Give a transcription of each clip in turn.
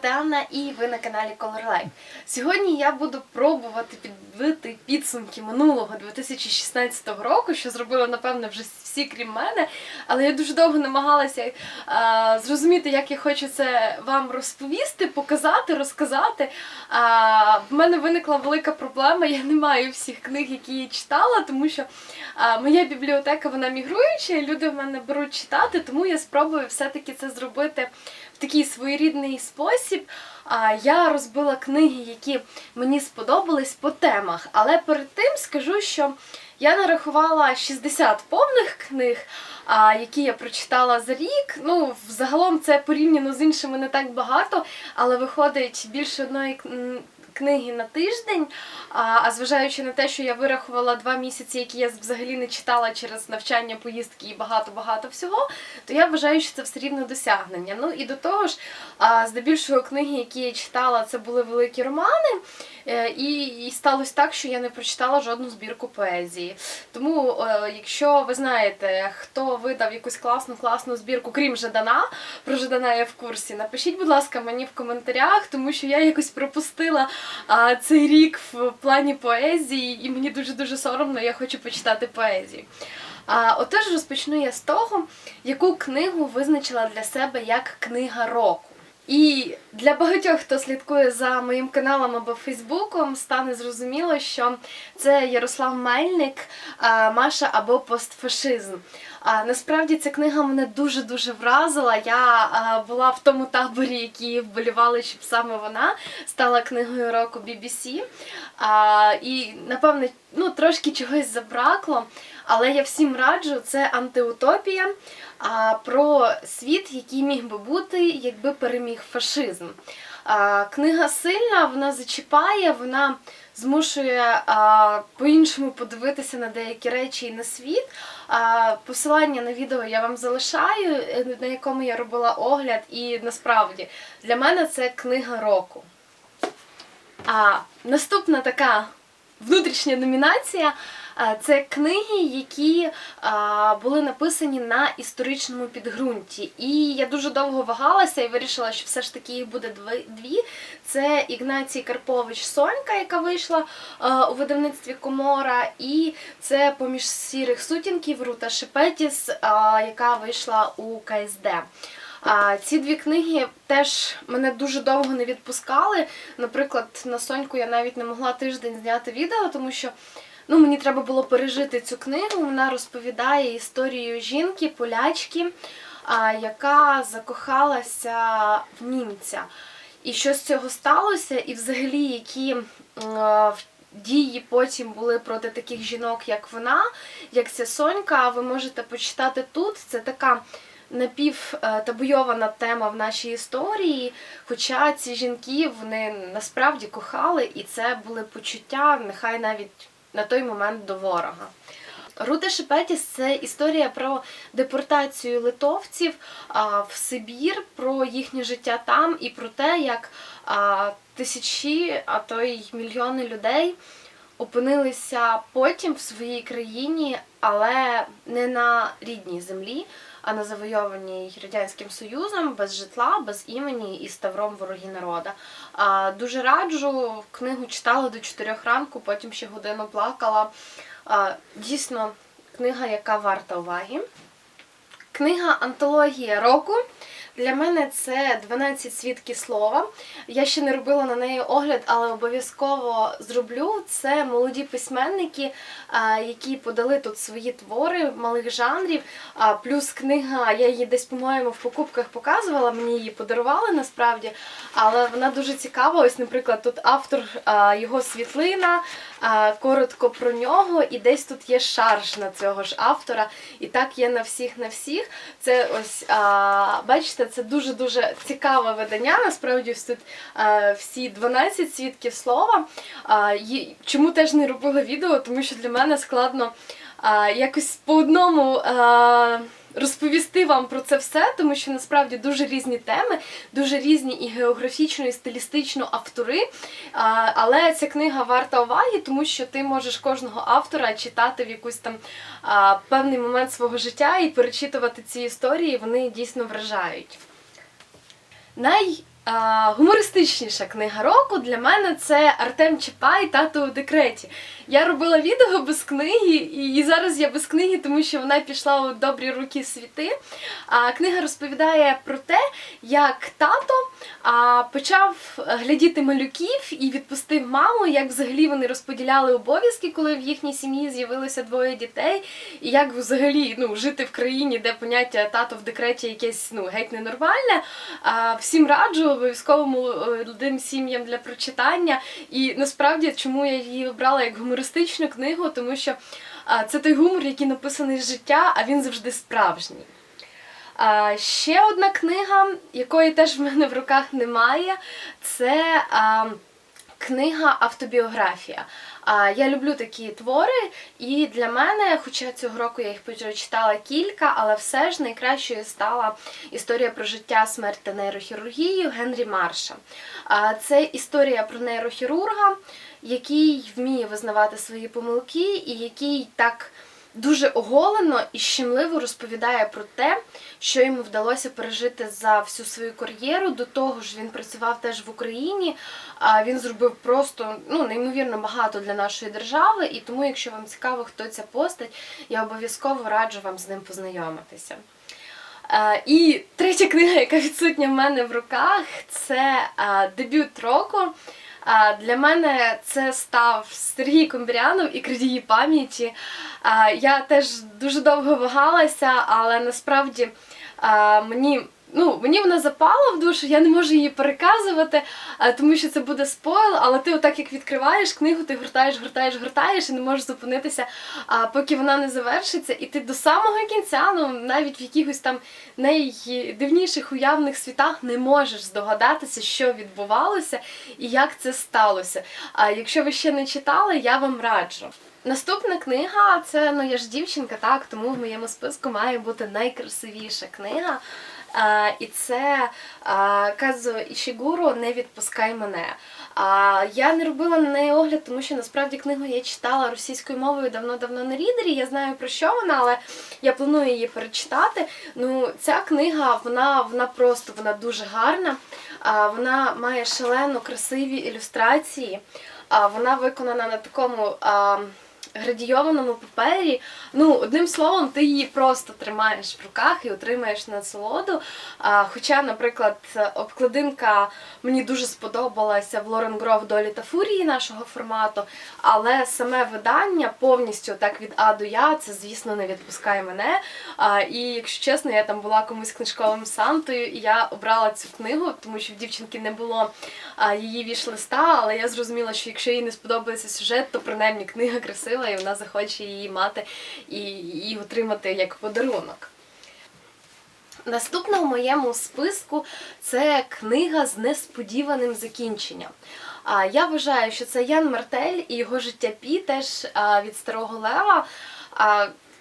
звати Анна і ви на каналі Color Life. Сьогодні я буду пробувати підбити підсумки минулого 2016 року, що зробили, напевно, вже всі крім мене. Але я дуже довго намагалася а, зрозуміти, як я хочу це вам розповісти, показати, розказати. А, в мене виникла велика проблема. Я не маю всіх книг, які я читала, тому що а, моя бібліотека вона мігруюча, і люди в мене беруть читати, тому я спробую все-таки це зробити такий своєрідний спосіб. Я розбила книги, які мені сподобались по темах. Але перед тим скажу, що я нарахувала 60 повних книг, які я прочитала за рік. Ну, взагалом це порівняно з іншими не так багато, але виходить більше одної книги на тиждень. А, а зважаючи на те, що я вирахувала два місяці, які я взагалі не читала через навчання, поїздки і багато-багато всього, то я вважаю, що це все рівно досягнення. Ну і до того ж, а, здебільшого книги, які я читала, це були великі романи. Е, І, і сталося так, що я не прочитала жодну збірку поезії. Тому, е, якщо ви знаєте, хто видав якусь класну класну збірку, крім Жадана, про Жадана я в курсі, напишіть, будь ласка, мені в коментарях, тому що я якось пропустила цей рік в плані поезії, і мені дуже дуже соромно, я хочу почитати поезію. А, отож, розпочну я з того, яку книгу визначила для себе як книга року. І для багатьох, хто слідкує за моїм каналом або Фейсбуком, стане зрозуміло, що це Ярослав Мельник, Маша або постфашизм. А, насправді ця книга мене дуже дуже вразила. Я була в тому таборі, які вболівали, щоб саме вона стала книгою року BBC. І напевне, ну трошки чогось забракло. Але я всім раджу, це антиутопія а, про світ, який міг би бути, якби переміг фашизм. Книга сильна, вона зачіпає, вона змушує по-іншому подивитися на деякі речі і на світ. Посилання на відео я вам залишаю, на якому я робила огляд, і насправді для мене це книга року. А наступна така внутрішня номінація це книги, які були написані на історичному підґрунті. І я дуже довго вагалася і вирішила, що все ж таки їх буде дві-. Це Ігнацій Карпович Сонька, яка вийшла у видавництві Комора, і це поміж сірих сутінків Рута Шепетіс, яка вийшла у КСД. А ці дві книги теж мене дуже довго не відпускали. Наприклад, на Соньку я навіть не могла тиждень зняти відео, тому що ну, мені треба було пережити цю книгу. Вона розповідає історію жінки, полячки, яка закохалася в німця. І що з цього сталося, і взагалі які дії потім були проти таких жінок, як вона, як ця Сонька, ви можете почитати тут. Це така напівтабуйована тема в нашій історії. Хоча ці жінки вони насправді кохали, і це були почуття, нехай навіть на той момент до ворога. Руда Шепетіс це історія про депортацію литовців в Сибір, про їхнє життя там і про те, як тисячі, а то й мільйони людей опинилися потім в своїй країні, але не на рідній землі, а на завойованій Радянським Союзом, без житла, без імені і з тавром вороги народа. Дуже раджу, книгу читала до 4 ранку, потім ще годину плакала. Дійсно, книга, яка варта уваги. Книга Антологія року. Для мене це 12 свідків слова. Я ще не робила на неї огляд, але обов'язково зроблю. Це молоді письменники, які подали тут свої твори малих жанрів. Плюс книга, я її десь, по-моєму, в покупках показувала, мені її подарували насправді. Але вона дуже цікава. Ось, наприклад, тут автор його світлина, коротко про нього, і десь тут є шарж на цього ж автора. І так є на всіх на всіх. Це ось, бачите, це дуже-дуже цікаве видання. Насправді тут а, всі 12 свідків слова. Чому теж не робила відео? Тому що для мене складно якось по одному. Розповісти вам про це все, тому що насправді дуже різні теми, дуже різні і географічно, і стилістично автори. Але ця книга варта уваги, тому що ти можеш кожного автора читати в якийсь там певний момент свого життя і перечитувати ці історії, вони дійсно вражають. Най гумористичніша книга року для мене це Артем Чапай тато у декреті. Я робила відео без книги, і зараз я без книги, тому що вона пішла у добрі руки світи. А книга розповідає про те, як тато почав глядіти малюків і відпустив маму, як взагалі вони розподіляли обов'язки, коли в їхній сім'ї з'явилося двоє дітей, і як взагалі ну, жити в країні, де поняття тато в декреті якесь ну, геть ненормальне. Всім раджу обов'язково молодим сім'ям для прочитання. І насправді, чому я її обрала як гумористичну книгу, тому що це той гумор, який написаний з життя, а він завжди справжній. Ще одна книга, якої теж в мене в руках немає, це книга автобіографія. Я люблю такі твори, і для мене, хоча цього року я їх прочитала кілька, але все ж найкращою стала історія про життя, смерть та нейрохірургію Генрі Марша. Це історія про нейрохірурга, який вміє визнавати свої помилки і який так дуже оголено і щемливо розповідає про те, що йому вдалося пережити за всю свою кар'єру. До того ж, він працював теж в Україні. Він зробив просто ну неймовірно багато для нашої держави. І тому, якщо вам цікаво, хто ця постать, я обов'язково раджу вам з ним познайомитися. Е, І третя книга, яка відсутня в мене в руках, це е, дебют року. Для мене це став Сергій Комбірянов і крадії пам'яті. Я теж дуже довго вагалася, але насправді мені. Ну, мені вона запала в душу, я не можу її переказувати, тому що це буде спойл, але ти отак як відкриваєш книгу, ти гортаєш, гортаєш, гортаєш і не можеш зупинитися, поки вона не завершиться. І ти до самого кінця, ну навіть в якихось там найдивніших уявних світах не можеш здогадатися, що відбувалося і як це сталося. А якщо ви ще не читали, я вам раджу. Наступна книга це ну я ж дівчинка, так тому в моєму списку має бути найкрасивіша книга. І це Казо Ішігуро Не відпускай мене. Я не робила на неї огляд, тому що насправді книгу я читала російською мовою давно-давно на рідері. Я знаю про що вона, але я планую її перечитати. Ну, ця книга, вона вона просто вона дуже гарна. Вона має шалено красиві ілюстрації. Вона виконана на такому. Градійованому папері. Ну, одним словом, ти її просто тримаєш в руках і отримаєш насолоду. А, Хоча, наприклад, обкладинка мені дуже сподобалася в Лорен Гров долі та фурії нашого формату, але саме видання повністю так від А до Я, це, звісно, не відпускає мене. А, І якщо чесно, я там була комусь книжковим сантою, і я обрала цю книгу, тому що в дівчинки не було її віш-листа, але я зрозуміла, що якщо їй не сподобається сюжет, то принаймні книга красива і вона захоче її мати і, і отримати як подарунок. Наступна в моєму списку це книга з несподіваним закінченням. Я вважаю, що це Ян Мартель і його життя Пі теж від Старого Лева.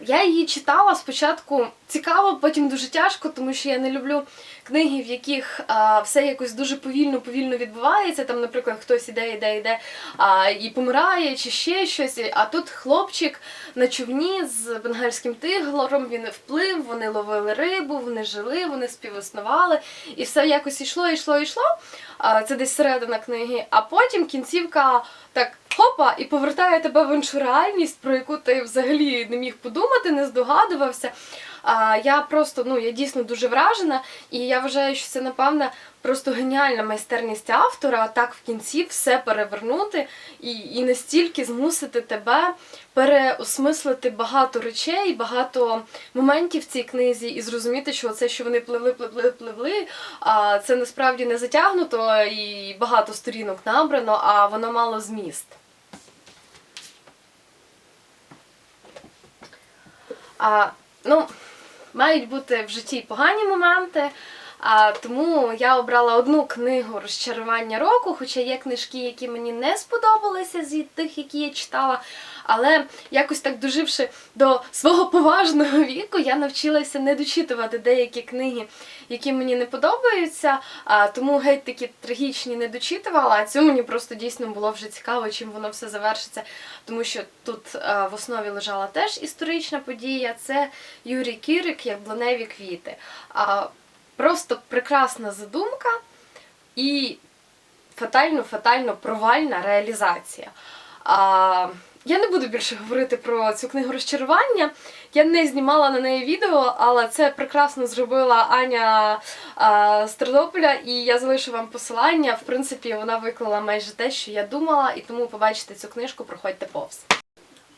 Я її читала спочатку цікаво, потім дуже тяжко, тому що я не люблю книги, в яких а, все якось дуже повільно повільно відбувається. Там, наприклад, хтось іде, іде, іде а, і помирає, чи ще щось. А тут хлопчик на човні з бенгальським тигром, він вплив, вони ловили рибу, вони жили, вони співіснували, і все якось йшло, йшло, йшло. А, це десь середина книги. А потім кінцівка так хопа і повертає тебе в іншу реальність, про яку ти взагалі не міг подумати, не здогадувався. А я просто ну я дійсно дуже вражена, і я вважаю, що це напевне просто геніальна майстерність автора. Так в кінці все перевернути і і настільки змусити тебе переосмислити багато речей, багато моментів в цій книзі, і зрозуміти, що це, що вони пливли, пливли, пливли, а це насправді не затягнуто і багато сторінок набрано, а воно мало зміст. А, ну, Мають бути в житті погані моменти, а тому я обрала одну книгу розчарування року, хоча є книжки, які мені не сподобалися з тих, які я читала. Але якось так доживши до свого поважного віку, я навчилася не дочитувати деякі книги, які мені не подобаються. А тому геть такі трагічні не дочитувала. А цю мені просто дійсно було вже цікаво, чим воно все завершиться. Тому що тут а, в основі лежала теж історична подія. Це Юрій Кірик, як бланеві квіти. А, Просто прекрасна задумка. і фатально, фатально провальна реалізація. А, я не буду більше говорити про цю книгу розчарування. Я не знімала на неї відео, але це прекрасно зробила Аня а, з Тернополя, і я залишу вам посилання. В принципі, вона виклала майже те, що я думала, і тому побачите цю книжку, проходьте повз.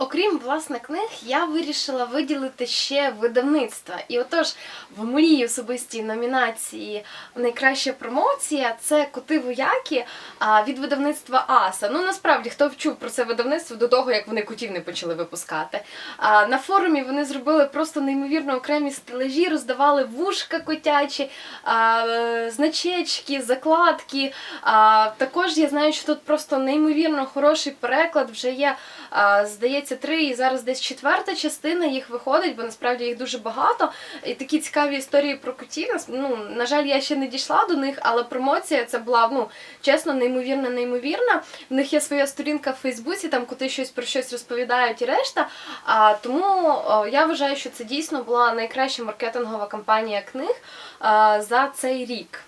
Окрім власне книг, я вирішила виділити ще видавництва. І отож, в моїй особистій номінації найкраща промоція це коти вояки від видавництва Аса. Ну насправді хто вчув про це видавництво до того, як вони котів не почали випускати. На форумі вони зробили просто неймовірно окремі стележі, роздавали вушка котячі, значечки, закладки. Також я знаю, що тут просто неймовірно хороший переклад вже є. Здається, три і зараз десь четверта частина їх виходить, бо насправді їх дуже багато. І такі цікаві історії про котів. Ну, на жаль, я ще не дійшла до них, але промоція це була ну чесно, неймовірна, неймовірна. В них є своя сторінка в Фейсбуці, там коти щось про щось розповідають і решта. А тому я вважаю, що це дійсно була найкраща маркетингова кампанія книг за цей рік.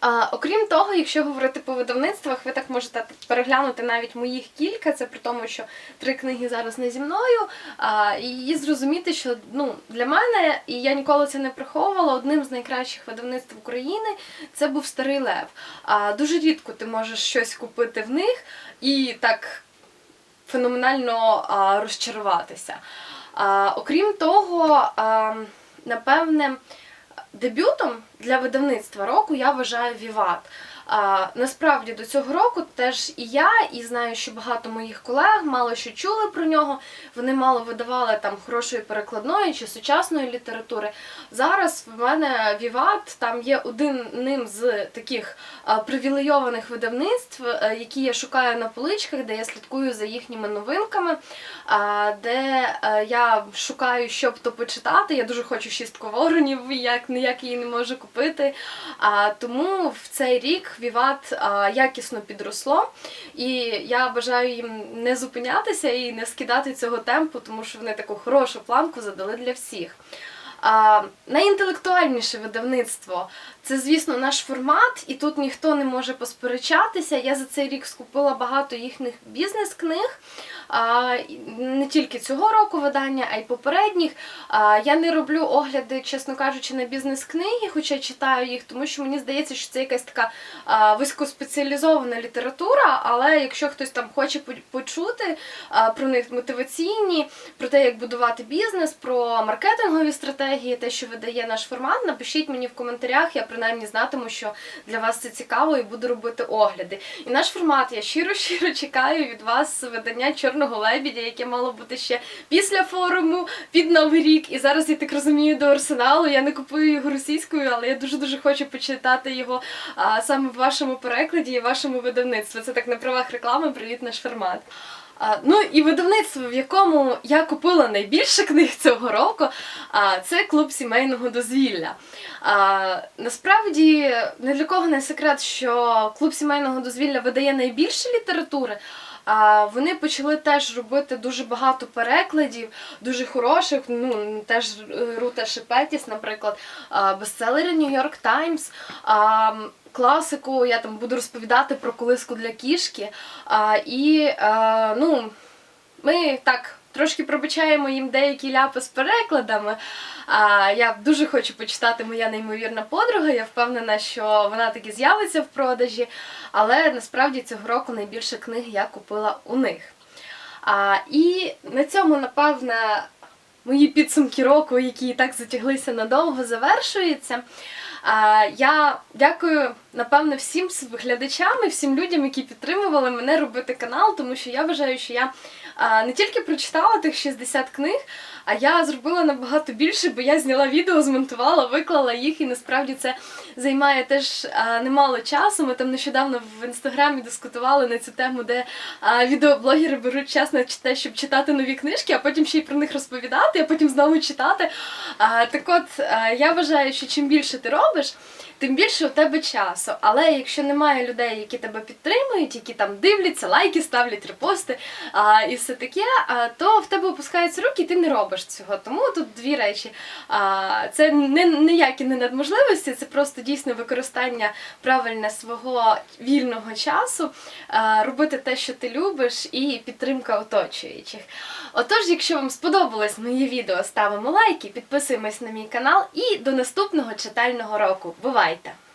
А, окрім того, якщо говорити по видавництвах, ви так можете переглянути навіть моїх кілька, це при тому, що три книги зараз не зі мною, а, і зрозуміти, що ну, для мене, і я ніколи це не приховувала, одним з найкращих видавництв України це був Старий Лев. А, дуже рідко ти можеш щось купити в них і так феноменально а, розчаруватися. А, окрім того, а, напевне, дебютом для видавництва року я вважаю Віват. А, насправді до цього року теж і я, і знаю, що багато моїх колег мало що чули про нього. Вони мало видавали там хорошої перекладної чи сучасної літератури. Зараз в мене Віват там є одним з таких привілейованих видавництв, е, які я шукаю на поличках, де я слідкую за їхніми новинками, де е, я шукаю, що б то почитати. Я дуже хочу шістку воронів, як ніяк її не можу купити. А, тому в цей рік Віват якісно підросло, і я бажаю їм не зупинятися і не скидати цього темпу, тому що вони таку хорошу планку задали для всіх. А, найінтелектуальніше видавництво це, звісно, наш формат, і тут ніхто не може посперечатися. Я за цей рік скупила багато їхніх бізнес-книг. Не тільки цього року видання, а й попередніх. Я не роблю огляди, чесно кажучи, на бізнес-книги, хоча читаю їх, тому що мені здається, що це якась така а, вузькоспеціалізована література. Але якщо хтось там хоче почути про них мотиваційні, про те, як будувати бізнес, про маркетингові стратегії, те, що видає наш формат, напишіть мені в коментарях. Я принаймні знатиму, що для вас це цікаво і буду робити огляди. І наш формат я щиро-щиро чекаю від вас видання Чорного лебідя, яке мало бути ще після форуму, під Новий рік. І зараз я так розумію до арсеналу. Я не купую його російською, але я дуже дуже хочу почитати його а, саме в вашому перекладі і вашому видавництві. Це так на правах реклами. Привіт, наш формат. А, ну і видавництво, в якому я купила найбільше книг цього року, а, це клуб сімейного дозвілля. А, насправді, не для кого не секрет, що клуб сімейного дозвілля видає найбільше літератури. Вони почали теж робити дуже багато перекладів, дуже хороших. Ну теж е, Рута Шепетіс, наприклад, бестселери Нью-Йорк Таймс. Класику я там буду розповідати про колиску для кішки. А, і а, ну, ми так трошки пробачаємо їм деякі ляпи з перекладами. А, я дуже хочу почитати моя неймовірна подруга. Я впевнена, що вона таки з'явиться в продажі, але насправді цього року найбільше книг я купила у них. А, і на цьому, напевне, мої підсумки року, які і так затяглися надовго, завершуються. Я дякую, напевно, всім глядачам і всім людям, які підтримували мене робити канал, тому що я вважаю, що я не тільки прочитала тих 60 книг, а я зробила набагато більше, бо я зняла відео, змонтувала, виклала їх, і насправді це займає теж немало часу. Ми там нещодавно в інстаграмі дискутували на цю тему, де відеоблогери беруть час на те, щоб читати нові книжки, а потім ще й про них розповідати, а потім знову читати. Так от, я вважаю, що чим більше ти робиш, тим більше у тебе часу. Але якщо немає людей, які тебе підтримують, які там дивляться, лайки ставлять, репости а, і все таке, а, то в тебе опускаються руки, і ти не робиш цього. Тому тут дві речі. А, це не ніякі не надможливості, це просто дійсно використання правильне свого вільного часу, а, робити те, що ти любиш, і підтримка оточуючих. Отож, якщо вам сподобалось моє відео, ставимо лайки, підписуємось на мій канал і до наступного читального року. gaita.